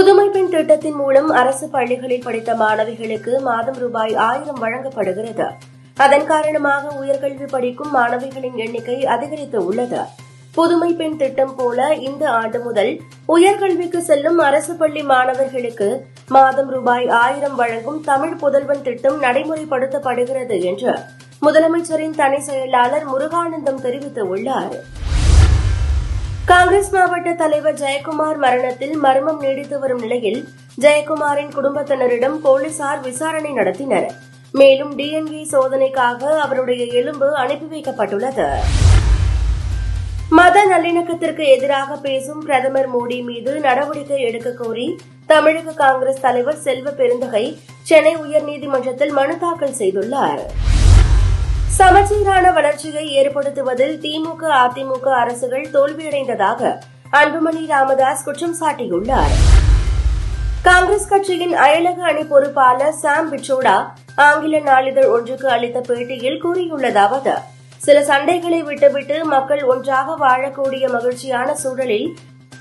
புதுமை பெண் திட்டத்தின் மூலம் அரசு பள்ளிகளில் படித்த மாணவிகளுக்கு மாதம் ரூபாய் ஆயிரம் வழங்கப்படுகிறது. அதன் காரணமாக உயர்கல்வி படிக்கும் மாணவிகளின் எண்ணிக்கை அதிகரித்து உள்ளது. புதுமை பெண் திட்டம் போல இந்த ஆண்டு முதல் உயர்கல்விக்கு செல்லும் அரசு பள்ளி மாணவர்களுக்கு மாதம் ரூபாய் ஆயிரம் வழங்கும் தமிழ் புதல்வன் திட்டம் நடைமுறைப்படுத்தப்படுகிறது என்று முதலமைச்சரின் தனி செயலாளர் முருகானந்தம் தெரிவித்துள்ளாா் காங்கிரஸ் மாவட்ட தலைவர் ஜெயக்குமார் மரணத்தில் மர்மம் நீடித்து வரும் நிலையில் ஜெயக்குமாரின் குடும்பத்தினரிடம் போலீசார் விசாரணை நடத்தினர். மேலும் டிஎன்ஏ சோதனைக்காக அவருடைய எலும்பு அனுப்பி வைக்கப்பட்டுள்ளது. மத நல்லிணக்கத்திற்கு எதிராக பேசும் பிரதமர் மோடி மீது நடவடிக்கை எடுக்க கோரி தமிழக காங்கிரஸ் தலைவர் செல்வ பெருந்தகை சென்னை உயர்நீதிமன்றத்தில் மனு தாக்கல் செய்துள்ளார். சமச்சீரான வளர்ச்சியை ஏற்படுத்துவதில் திமுக அதிமுக அரசுகள் தோல்வியடைந்ததாக அன்புமணி ராமதாஸ் குற்றம் சாட்டியுள்ளார். காங்கிரஸ் கட்சியின் அயலக அணி பொறுப்பாளர் சாம் பிச்சோடா ஆங்கில நாளிதழ் ஒன்றுக்கு அளித்த பேட்டியில் கூறியுள்ளதாவது சில சண்டைகளை விட்டுவிட்டு மக்கள் ஒன்றாக வாழக்கூடிய மகிழ்ச்சியான சூழலில்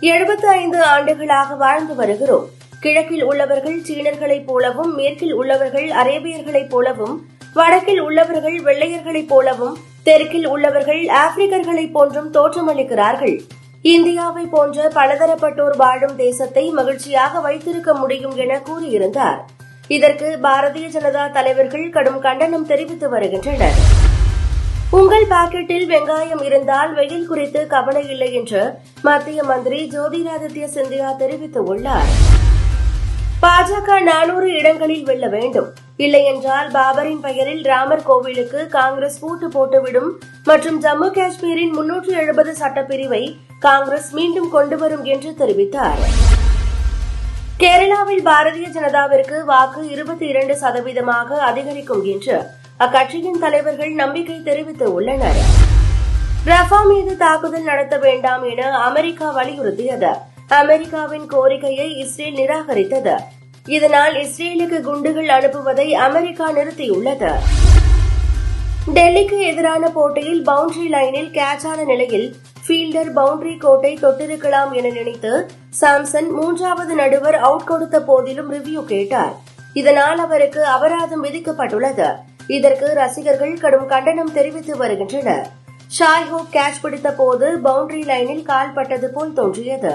எழுபத்தி ஐந்து ஆண்டுகளாக வாழ்ந்து வருகிறோம். கிழக்கில் உள்ளவர்கள் சீனர்களைப் போலவும் மேற்கில் உள்ளவர்கள் அரேபியர்களைப் போலவும் வடக்கில் உள்ளவர்கள் வெள்ளையர்களைப் போலவும் தெற்கில் உள்ளவர்கள் ஆப்பிரிக்கர்களைப் போன்றும் தோற்றமளிக்கிறார்கள். இந்தியாவை போன்ற பலதரப்பட்டோர் வாழும் தேசத்தை மகிழ்ச்சியாக வைத்திருக்க முடியும் என கூறியிருந்தார். இதற்கு பாரதிய ஜனதா தலைவர்கள் கடும் கண்டனம் தெரிவித்து வருகின்றனர். உங்கள் பாக்கெட்டில் வெங்காயம் இருந்தால் வெயில் குறித்து கவலை இல்லை என்று மத்திய மந்திரி ஜோதிராதித்ய சிந்தியா தெரிவித்துள்ளார். பாஜக நானூறு இடங்களில் வெல்ல வேண்டும். இல்லையென்றால் பாபரின் பெயரில் ராமர் கோவிலுக்கு காங்கிரஸ் பூட்டு போட்டுவிடும் மற்றும் ஜம்மு காஷ்மீரின் முன்னூற்று எழுபது சட்டப்பிரிவை காங்கிரஸ் மீண்டும் கொண்டுவரும் என்று தெரிவித்தார். கேரளாவில் பாரதிய ஜனதாவிற்கு வாக்கு இருபத்தி இரண்டு சதவீதமாக அதிகரிக்கும் என்று அக்கட்சியின் தலைவர்கள் நம்பிக்கை தெரிவித்துள்ளனர் ரஃபா மீது தாக்குதல் நடத்த வேண்டாம் என அமெரிக்கா வலியுறுத்தியது. அமெரிக்காவின் கோரிக்கையை இஸ்ரேல் நிராகரித்தது. இதனால் இஸ்ரேலுக்கு குண்டுகள் அனுப்புவதை அமெரிக்கா நிறுத்தியுள்ளது. டெல்லிக்கு எதிரான போட்டியில் பவுண்டரி லைனில் கேட்சான நிலையில் ஃபீல்டர் பவுண்டரி கோட்டை தொட்டிருக்கலாம் என நினைத்து சாம்சன் மூன்றாவது நடுவர் அவுட் கொடுத்த போதிலும் ரிவ்யூ கேட்டார். இதனால் அவருக்கு அபராதம் விதிக்கப்பட்டுள்ளது. இதற்கு ரசிகர்கள் கடும் கண்டனம் தெரிவித்து வருகின்றனர். ஷாய் ஹோப் கேட்ச் பிடித்த போது பவுண்டரி லைனில் கால் பட்டது போல் தோன்றியது.